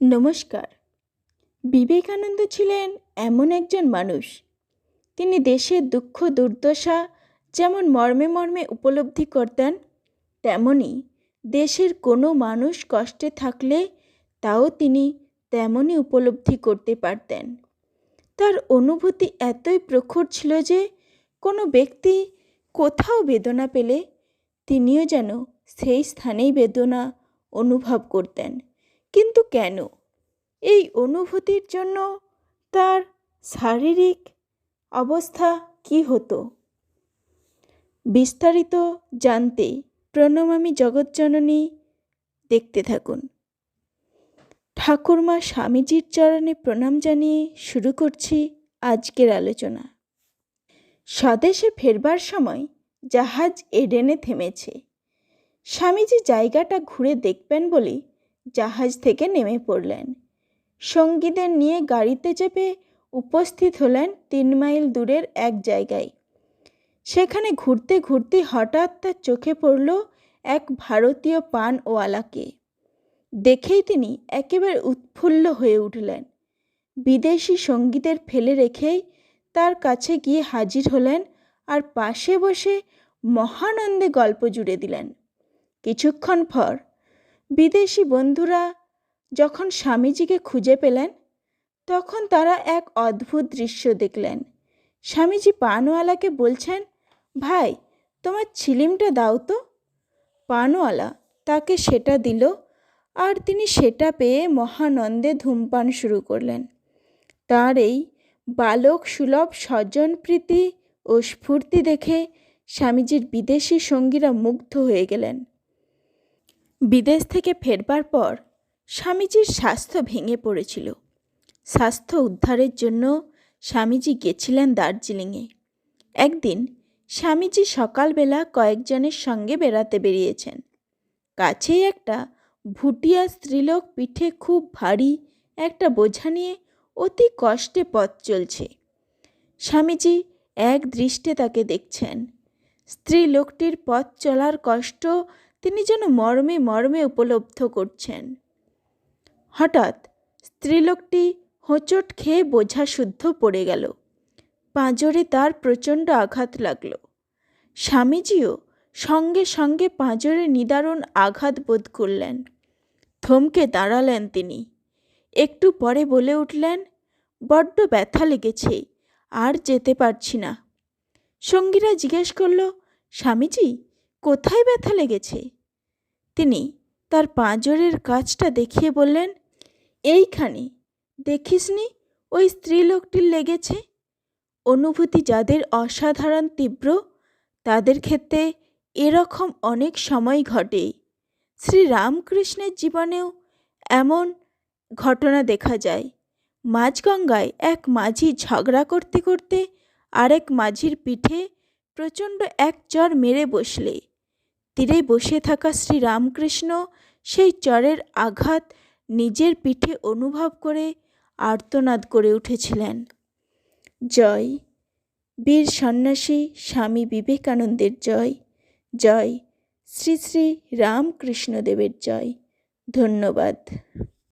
নমস্কার। বিবেকানন্দ ছিলেন এমন একজন মানুষ। তিনি দেশের দুঃখ, দুর্দশা যেমন মর্মে মর্মে উপলব্ধি করতেন, তেমনি দেশের কোনো মানুষ কষ্টে থাকলে তাও তিনি তেমনই উপলব্ধি করতে পারতেন। তার অনুভূতি এতই প্রখর ছিল যে কোনো ব্যক্তি কোথাও বেদনা পেলে তিনিও যেন সেই স্থানেই বেদনা অনুভব করতেন। কিন্তু কেন? এই অনুভূতির জন্য তার শারীরিক অবস্থা কী হতো? বিস্তারিত জানতে প্রণমামী জগৎজননী দেখতে থাকুন। ঠাকুরমা স্বামীজির চরণে প্রণাম জানিয়ে শুরু করছি আজকের আলোচনা। স্বদেশে ফেরবার সময় জাহাজ এডেনে থেমেছে। স্বামীজি জায়গাটা ঘুরে দেখবেন বলে জাহাজ থেকে নেমে পড়লেন। সঙ্গীদের নিয়ে গাড়িতে চেপে উপস্থিত হলেন তিন মাইল দূরের এক জায়গায়। সেখানে ঘুরতে ঘুরতে হঠাৎ তার চোখে পড়ল এক ভারতীয় পানওয়ালাকে। দেখেই তিনি একেবারে উৎফুল্ল হয়ে উঠলেন। বিদেশি সঙ্গীদের ফেলে রেখেই তার কাছে গিয়ে হাজির হলেন আর পাশে বসে মহানন্দে গল্প জুড়ে দিলেন। কিছুক্ষণ পর বিদেশি বন্ধুরা যখন স্বামীজিকে খুঁজে পেলেন, তখন তারা এক অদ্ভুত দৃশ্য দেখলেন। স্বামীজি পানওয়ালাকে বলছেন, ভাই, তোমার ছিলিমটা দাও তো। পানওয়ালা তাকে সেটা দিল আর তিনি সেটা পেয়ে মহানন্দে ধূমপান শুরু করলেন। তার এই বালক সুলভ স্বজনপ্রীতি ও স্ফূর্তি দেখে স্বামীজির বিদেশি সঙ্গীরা মুগ্ধ হয়ে গেলেন। বিদেশ থেকে ফেরবার পর স্বামীজির স্বাস্থ্য ভেঙে পড়েছিল। স্বাস্থ্য উদ্ধারের জন্য স্বামীজি গেছিলেন দার্জিলিংয়ে। একদিন স্বামীজি সকালবেলা কয়েকজনের সঙ্গে বেড়াতে বেরিয়েছেন। কাছেই একটা ভুটিয়া স্ত্রীলোক পিঠে খুব ভারী একটা বোঝা নিয়ে অতি কষ্টে পথ চলছে। স্বামীজি এক দৃষ্টে তাকে দেখছেন। স্ত্রী লোকটির পথ চলার কষ্ট তিনি যেন মর্মে মর্মে উপলব্ধ করছেন। হঠাৎ স্ত্রীলোকটি হোঁচট খেয়ে বোঝা শুদ্ধ পড়ে গেল। পাঁজরে তার প্রচণ্ড আঘাত লাগল। স্বামীজিও সঙ্গে সঙ্গে পাঁজরে নিদারুণ আঘাত বোধ করলেন। থমকে দাঁড়ালেন তিনি। একটু পরে বলে উঠলেন, বড্ড ব্যথা লেগেছে, আর যেতে পারছি না। সঙ্গীরা জিজ্ঞেস করল, স্বামীজি কোথায় ব্যথা লেগেছে? তিনি তার পাঁজরের কাজটা দেখিয়ে বললেন, এইখানে, দেখিসনি ওই স্ত্রীলোকটির লেগেছে? অনুভূতি যাদের অসাধারণ তীব্র, তাদের ক্ষেত্রে এরকম অনেক সময় ঘটে। শ্রী রামকৃষ্ণের জীবনেও এমন ঘটনা দেখা যায়। মাঝগঙ্গায় এক মাঝি ঝগড়া করতে করতে আরেক মাঝির পিঠে প্রচণ্ড এক চর মেরে বসলে। তীরে বসে থাকা শ্রীরামকৃষ্ণ সেই চরের আঘাত নিজের পিঠে অনুভব করে আর্তনাদ করে উঠেছিলেন। জয়। বীর সন্ন্যাসী স্বামী বিবেকানন্দের জয়। জয়। শ্রী শ্রী রামকৃষ্ণদেবের জয়। ধন্যবাদ।